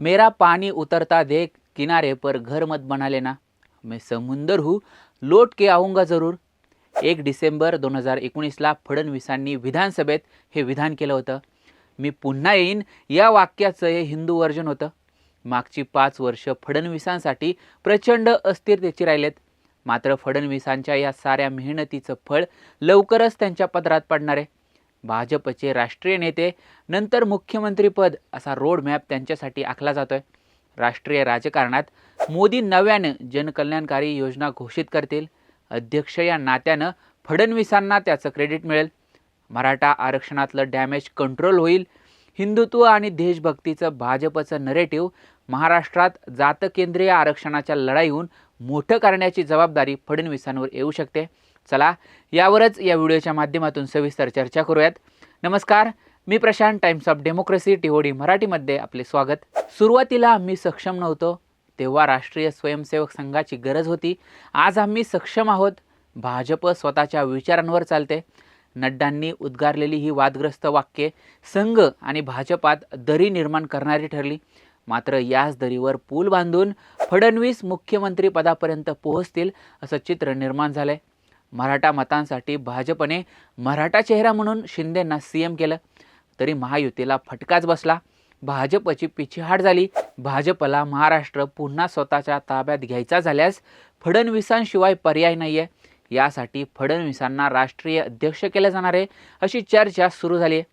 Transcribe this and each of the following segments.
मेरा पानी उतरता देख किनारे पर घर मत बना लेना। मैं समुंदर हूँ लोट के आऊंगा जरूर। एक डिसेंबर दोन हजार एकोणीसला फडणवीसांनी विधानसभेत हे विधान केलं होतं। मी पुन्हा येईन या वाक्याचं हे हिंदू वर्जन होतं. मागची पाच वर्ष फडणवीसांसाठी प्रचंड अस्थिरतेची राहिलेत. मात्र फडणवीसांच्या या साऱ्या मेहनतीचं फळ लवकरच त्यांच्या पदरात पडणार आहे. भाजपचे राष्ट्रीय नेते नंतर मुख्यमंत्रीपद असा रोड मॅप त्यांच्यासाठी आखला जातो आहे राष्ट्रीय राजकारणात मोदी नव्यानं जनकल्याणकारी योजना घोषित करतील. अध्यक्ष या नात्यानं फडणवीसांना त्याचं क्रेडिट मिळेल. मराठा आरक्षणातलं डॅमेज कंट्रोल होईल. हिंदुत्व आणि देशभक्तीचं भाजपचं नरेटिव्ह महाराष्ट्रात जातकेंद्रीय आरक्षणाच्या लढाईहून मोठं करण्याची जबाबदारी फडणवीसांवर येऊ शकते. चला यावरच या व्हिडिओच्या माध्यमातून सविस्तर चर्चा करूयात. नमस्कार मी Prashant Times of Democracy TOD मराठीमध्ये आपले स्वागत. सुरुवातीला आम्ही सक्षम नव्हतो तेव्हा राष्ट्रीय स्वयंसेवक संघाची गरज होती. आज आम्ही सक्षम आहोत भाजप स्वतःच्या विचारांवर चालते. नड्डांनी उद्गारलेली ही वादग्रस्त वाक्ये संघ आणि भाजपात दरी निर्माण करणारी ठरली. मात्र याच दरीवर पूल बांधून फडणवीस मुख्यमंत्री पदापर्यंत पोहोचतील असं चित्र निर्माण झालंय. मराठा मतांसाठी भाजपने मराठा चेहरा म्हणून शिंदेंना सी एम केलं. तरी महायुतीला फटकाच बसला. भाजपची पिछेहाट झाली. भाजपला महाराष्ट्र पुन्हा स्वतःच्या ताब्यात घ्यायचा झाल्यास फडणवीसांशिवाय पर्याय नाही आहे यासाठी फडणवीसांना राष्ट्रीय अध्यक्ष केले जाणार आहे अशी चर्चा सुरू झाली आहे.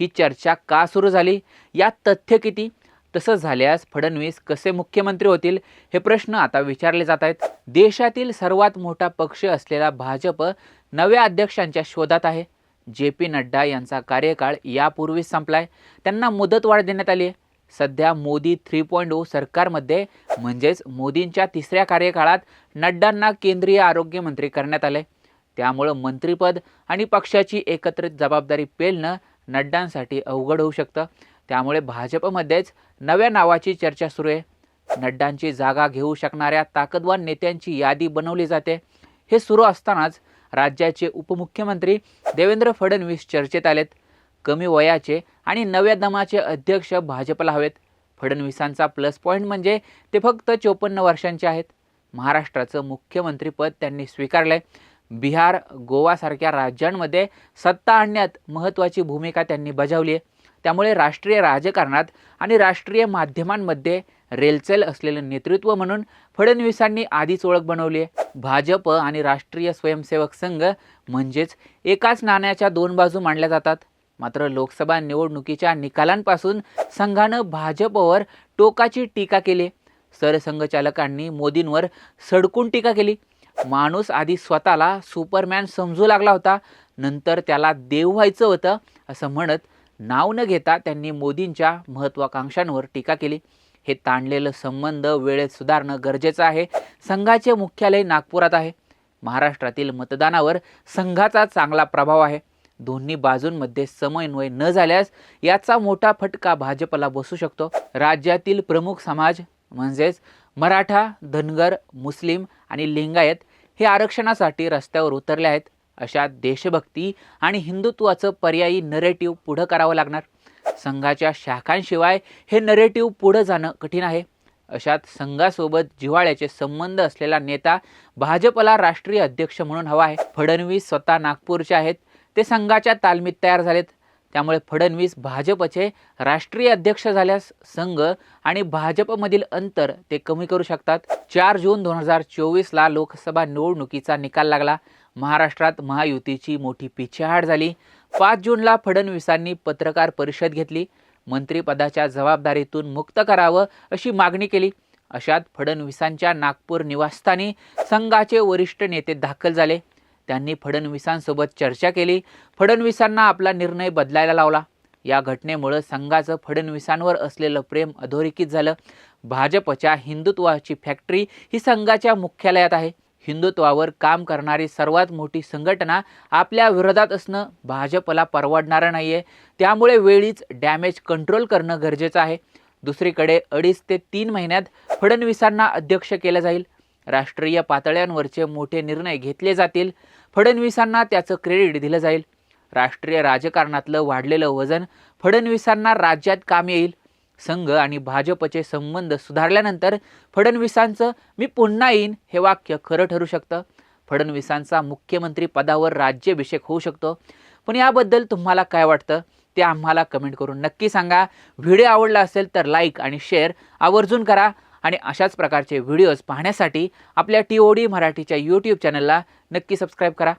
ही चर्चा का सुरू झाली? यात तथ्य किती? तसं झाल्यास फडणवीस कसे मुख्यमंत्री होतील हे प्रश्न आता विचारले जात आहेत. देशातील सर्वात मोठा पक्ष असलेला भाजप नव्या अध्यक्षांच्या शोधात आहे. जे पी नड्डा यांचा कार्यकाळ यापूर्वीच संपलाय. त्यांना मुदतवाढ देण्यात आली आहे सध्या मोदी थ्री पॉईंट ओ सरकारमध्ये म्हणजेच मोदींच्या तिसऱ्या कार्यकाळात नड्डांना केंद्रीय आरोग्यमंत्री करण्यात आले. त्यामुळं मंत्रिपद आणि पक्षाची एकत्रित जबाबदारी पेलणं नड्डांसाठी अवघड होऊ शकतं. त्यामुळे भाजपमध्येच नव्या नावाची चर्चा सुरू आहे. नड्डांची जागा घेऊ शकणाऱ्या ताकदवान नेत्यांची यादी बनवली जाते. हे सुरू असतानाच राज्याचे उपमुख्यमंत्री देवेंद्र फडणवीस चर्चेत आलेत. कमी वयाचे आणि नव्या दमाचे अध्यक्ष भाजपला हवेत. फडणवीसांचा प्लस पॉईंट म्हणजे ते फक्त चोपन्न वर्षांचे आहेत. महाराष्ट्राचं मुख्यमंत्रीपद त्यांनी स्वीकारलंय. बिहार गोवासारख्या राज्यांमध्ये सत्ता आणण्यात महत्त्वाची भूमिका त्यांनी बजावली आहे त्यामुळे राष्ट्रीय राजकारणात आणि राष्ट्रीय माध्यमांमध्ये रेलचेल असलेलं नेतृत्व म्हणून फडणवीसांनी आधीच ओळख बनवली आहे. भाजप आणि राष्ट्रीय स्वयंसेवक संघ म्हणजेच एकाच नाण्याच्या दोन बाजू मांडल्या जातात. मात्र लोकसभा निवडणुकीच्या निकालांपासून संघानं भाजपवर टोकाची टीका केली. सरसंघचालकांनी मोदींवर सडकून टीका केली. माणूस आधी स्वतःला सुपरमॅन समजू लागला होता. नंतर त्याला देव व्हायचं होतं असं म्हणत नाव न घेता त्यांनी मोदींच्या महत्त्वाकांक्षांवर टीका केली. हे ताणलेलं संबंध वेळेत सुधारणं गरजेचं आहे. संघाचे मुख्यालय नागपुरात आहे. महाराष्ट्रातील मतदानावर संघाचा चांगला प्रभाव आहे. दोन्ही बाजूंमध्ये समन्वय न झाल्यास याचा मोठा फटका भाजपला बसू शकतो. राज्यातील प्रमुख समाज म्हणजेच मराठा धनगर मुस्लिम आणि लिंगायत हे आरक्षणासाठी रस्त्यावर उतरले आहेत. अशा देशभक्ती आणि हिंदुत्वाचं पर्यायी नरेटिव्ह पुढं करावं लागणार. संघाच्या शाखांशिवाय हे नरेटिव्ह पुढं जाणं कठीण आहे. अशात संघासोबत जिव्हाळ्याचे संबंध असलेला नेता भाजपला राष्ट्रीय अध्यक्ष म्हणून हवा आहे. फडणवीस स्वतः नागपूरचे आहेत. ते संघाच्या तालमीत तयार झालेत. त्यामुळे फडणवीस भाजपचे राष्ट्रीय अध्यक्ष झाल्यास संघ आणि भाजपमधील अंतर ते कमी करू शकतात. चार जून दोन हजार चोवीसला लोकसभा निवडणुकीचा निकाल लागला. महाराष्ट्रात महायुतीची मोठी पिछेहाट झाली. पाच जूनला फडणवीसांनी पत्रकार परिषद घेतली. मंत्रिपदाच्या जबाबदारीतून मुक्त करावं अशी मागणी केली. अशात फडणवीसांच्या नागपूर निवासस्थानी संघाचे वरिष्ठ नेते दाखल झाले. त्यांनी फडणवीसांसोबत चर्चा केली. फडणवीसांना आपला निर्णय बदलायला लावला. या घटनेमुळं संघाचं फडणवीसांवर असलेलं प्रेम अधोरेखित झालं. भाजपच्या हिंदुत्वाची फॅक्टरी ही संघाच्या मुख्यालयात आहे. हिंदुत्वावर काम करणारी सर्वात मोठी संघटना आपल्या विरोधात असणं भाजपला परवडणारं नाही आहे त्यामुळे वेळीच डॅमेज कंट्रोल करणं गरजेचं आहे. दुसरीकडे अडीच ते तीन महिन्यात फडणवीसांना अध्यक्ष केलं जाईल. राष्ट्रीय पातळ्यांवरचे मोठे निर्णय घेतले जातील. फडणवीसांना त्याचं क्रेडिट दिलं जाईल. राष्ट्रीय राजकारणातलं वाढलेलं वजन फडणवीसांना राज्यात काम येईल. संघ आणि भाजपचे संबंध सुधारल्यानंतर फडणवीसांचं मी पुन्हा येईन हे वाक्य खरं ठरू शकतं. फडणवीसांचा मुख्यमंत्री पदावर राज्याभिषेक होऊ शकतो. पण याबद्दल तुम्हाला काय वाटतं? ते आम्हाला कमेंट करून नक्की सांगा. व्हिडिओ आवडला असेल तर लाईक आणि शेअर आवर्जून करा. आणि अशाच प्रकारचे व्हिडिओज पाहण्यासाठी आपल्या टी ओ डी मराठीच्या यूट्यूब चॅनलला नक्की सबस्क्राईब करा.